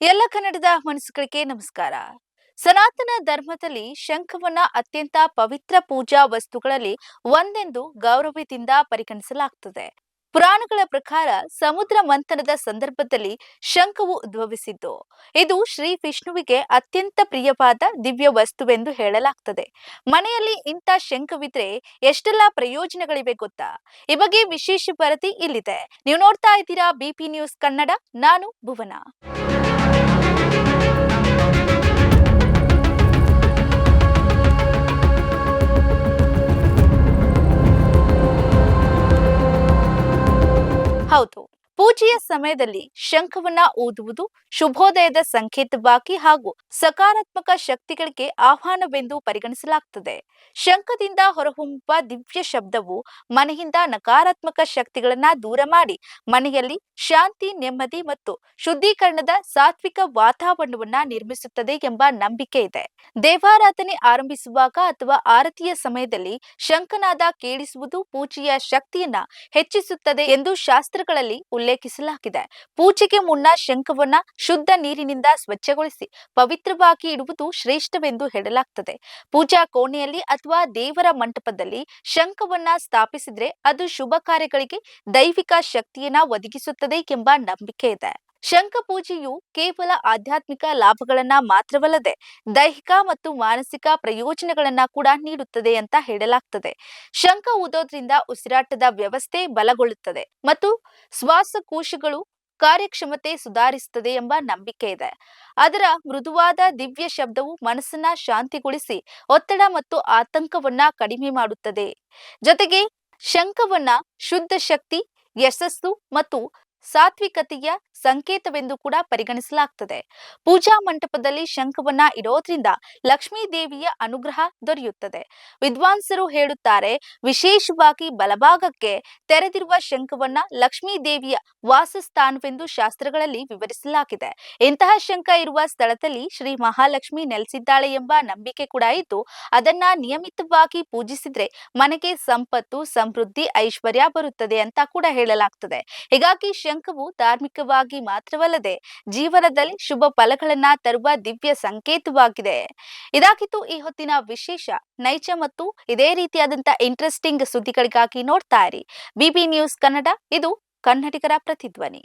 ಎಲ್ಲ ಕನ್ನಡದ ಮನಸ್ಸುಗಳಿಗೆ ನಮಸ್ಕಾರ. ಸನಾತನ ಧರ್ಮದಲ್ಲಿ ಶಂಖವನ್ನ ಅತ್ಯಂತ ಪವಿತ್ರ ಪೂಜಾ ವಸ್ತುಗಳಲ್ಲಿ ಒಂದೆಂದು ಗೌರವದಿಂದ ಪರಿಗಣಿಸಲಾಗ್ತದೆ. ಪುರಾಣಗಳ ಪ್ರಕಾರ ಸಮುದ್ರ ಮಂಥನದ ಸಂದರ್ಭದಲ್ಲಿ ಶಂಖವು ಉದ್ಭವಿಸಿದ್ದು, ಇದು ಶ್ರೀ ವಿಷ್ಣುವಿಗೆ ಅತ್ಯಂತ ಪ್ರಿಯವಾದ ದಿವ್ಯ ವಸ್ತುವೆಂದು ಹೇಳಲಾಗ್ತದೆ. ಮನೆಯಲ್ಲಿ ಇಂಥ ಶಂಖವಿದ್ರೆ ಎಷ್ಟೆಲ್ಲ ಪ್ರಯೋಜನಗಳಿವೆ ಗೊತ್ತಾ? ಈ ವಿಶೇಷ ವರದಿ ಇಲ್ಲಿದೆ. ನೀವು ನೋಡ್ತಾ ಇದ್ದೀರಾ ಬಿಪಿ ನ್ಯೂಸ್ ಕನ್ನಡ, ನಾನು ಭುವನ. How to ಪೂಜೆಯ ಸಮಯದಲ್ಲಿ ಶಂಖವನ್ನ ಊದುವುದು, ಶುಭೋದಯದ ಸಂಕೇತವಾಗಿ ಹಾಗೂ ಸಕಾರಾತ್ಮಕ ಶಕ್ತಿಗಳಿಗೆ ಆಹ್ವಾನವೆಂದು ಪರಿಗಣಿಸಲಾಗುತ್ತದೆ ಶಂಖದಿಂದ ಹೊರಹೊಮ್ಮುವ ದಿವ್ಯ ಶಬ್ದವು ಮನೆಯಿಂದ ನಕಾರಾತ್ಮಕ ಶಕ್ತಿಗಳನ್ನ ದೂರ ಮಾಡಿ ಮನೆಯಲ್ಲಿ ಶಾಂತಿ, ನೆಮ್ಮದಿ ಮತ್ತು ಶುದ್ಧೀಕರಣದ ಸಾತ್ವಿಕ ವಾತಾವರಣವನ್ನ ನಿರ್ಮಿಸುತ್ತದೆ ಎಂಬ ನಂಬಿಕೆ ಇದೆ. ದೇವಾರಾಧನೆ ಆರಂಭಿಸುವಾಗ ಅಥವಾ ಆರತಿಯ ಸಮಯದಲ್ಲಿ ಶಂಖನಾದ ಕೇಳಿಸುವುದು ಪೂಜೆಯ ಶಕ್ತಿಯನ್ನ ಹೆಚ್ಚಿಸುತ್ತದೆ ಎಂದು ಶಾಸ್ತ್ರಗಳಲ್ಲಿ ಉಲ್ಲೇಖಿಸಲಾಗಿದೆ ಪೂಜೆಗೆ ಮುನ್ನ ಶಂಖವನ್ನ ಶುದ್ಧ ನೀರಿನಿಂದ ಸ್ವಚ್ಛಗೊಳಿಸಿ ಪವಿತ್ರವಾಗಿ ಇಡುವುದು ಶ್ರೇಷ್ಠವೆಂದು ಹೇಳಲಾಗ್ತದೆ. ಪೂಜಾ ಕೋಣೆಯಲ್ಲಿ ಅಥವಾ ದೇವರ ಮಂಟಪದಲ್ಲಿ ಶಂಖವನ್ನ ಸ್ಥಾಪಿಸಿದ್ರೆ ಅದು ಶುಭ ಕಾರ್ಯಗಳಿಗೆ ದೈವಿಕ ಶಕ್ತಿಯನ್ನ ಒದಗಿಸುತ್ತದೆ ಎಂಬ ನಂಬಿಕೆ ಇದೆ. ಶಂಖ ಪೂಜೆಯು ಕೇವಲ ಆಧ್ಯಾತ್ಮಿಕ ಲಾಭಗಳನ್ನ ಮಾತ್ರವಲ್ಲದೆ ದೈಹಿಕ ಮತ್ತು ಮಾನಸಿಕ ಪ್ರಯೋಜನಗಳನ್ನ ಕೂಡ ನೀಡುತ್ತದೆ ಅಂತ ಹೇಳಲಾಗ್ತದೆ. ಶಂಖ ಊದೋದ್ರಿಂದ ಉಸಿರಾಟದ ವ್ಯವಸ್ಥೆ ಬಲಗೊಳ್ಳುತ್ತದೆ ಮತ್ತು ಶ್ವಾಸಕೋಶಗಳು ಕಾರ್ಯಕ್ಷಮತೆ ಸುಧಾರಿಸುತ್ತದೆ ಎಂಬ ನಂಬಿಕೆ ಇದೆ. ಅದರ ಮೃದುವಾದ ದಿವ್ಯ ಶಬ್ದವು ಮನಸ್ಸನ್ನ ಶಾಂತಿಗೊಳಿಸಿ ಒತ್ತಡ ಮತ್ತು ಆತಂಕವನ್ನ ಕಡಿಮೆ ಮಾಡುತ್ತದೆ. ಜೊತೆಗೆ ಶಂಖವನ್ನ ಶುದ್ಧ ಶಕ್ತಿ, ಯಶಸ್ಸು ಮತ್ತು ಸಾತ್ವಿಕತೆಯ ಸಂಕೇತವೆಂದು ಕೂಡ ಪರಿಗಣಿಸಲಾಗ್ತದೆ. ಪೂಜಾ ಮಂಟಪದಲ್ಲಿ ಶಂಖವನ್ನ ಇಡೋದ್ರಿಂದ ಲಕ್ಷ್ಮೀ ದೇವಿಯ ಅನುಗ್ರಹ ದೊರೆಯುತ್ತದೆ. ವಿದ್ವಾಂಸರು ಹೇಳುತ್ತಾರೆ, ವಿಶೇಷವಾಗಿ ಬಲಭಾಗಕ್ಕೆ ತೆರೆದಿರುವ ಶಂಖವನ್ನ ಲಕ್ಷ್ಮೀ ದೇವಿಯ ವಾಸಸ್ಥಾನವೆಂದು ಶಾಸ್ತ್ರಗಳಲ್ಲಿ ವಿವರಿಸಲಾಗಿದೆ. ಇಂತಹ ಶಂಖ ಇರುವ ಸ್ಥಳದಲ್ಲಿ ಶ್ರೀ ಮಹಾಲಕ್ಷ್ಮಿ ನೆಲೆಸಿದ್ದಾಳೆ ಎಂಬ ನಂಬಿಕೆ ಕೂಡ ಇದ್ದು, ಅದನ್ನ ನಿಯಮಿತವಾಗಿ ಪೂಜಿಸಿದ್ರೆ ಮನೆಗೆ ಸಂಪತ್ತು, ಸಮೃದ್ಧಿ, ಐಶ್ವರ್ಯ ಬರುತ್ತದೆ ಅಂತ ಕೂಡ ಹೇಳಲಾಗ್ತದೆ. ಹೀಗಾಗಿ ಶಂಖವು ಧಾರ್ಮಿಕವಾಗಿ ಮಾತ್ರವಲ್ಲದೆ ಜೀವನದಲ್ಲಿ ಶುಭ ಫಲಗಳನ್ನ ತರುವ ದಿವ್ಯ ಸಂಕೇತವಾಗಿದೆ. ಇದಾಗಿತ್ತು ಈ ಹೊತ್ತಿನ ವಿಶೇಷ. ನೈಜ ಮತ್ತು ಇದೇ ರೀತಿಯಾದಂತಹ ಇಂಟ್ರೆಸ್ಟಿಂಗ್ ಸುದ್ದಿಗಳಿಗಾಗಿ ನೋಡ್ತಾ ಇರಿ. ಬಿಬಿ ನ್ಯೂಸ್ ಕನ್ನಡ, ಇದು ಕನ್ನಡಿಗರ ಪ್ರತಿಧ್ವನಿ.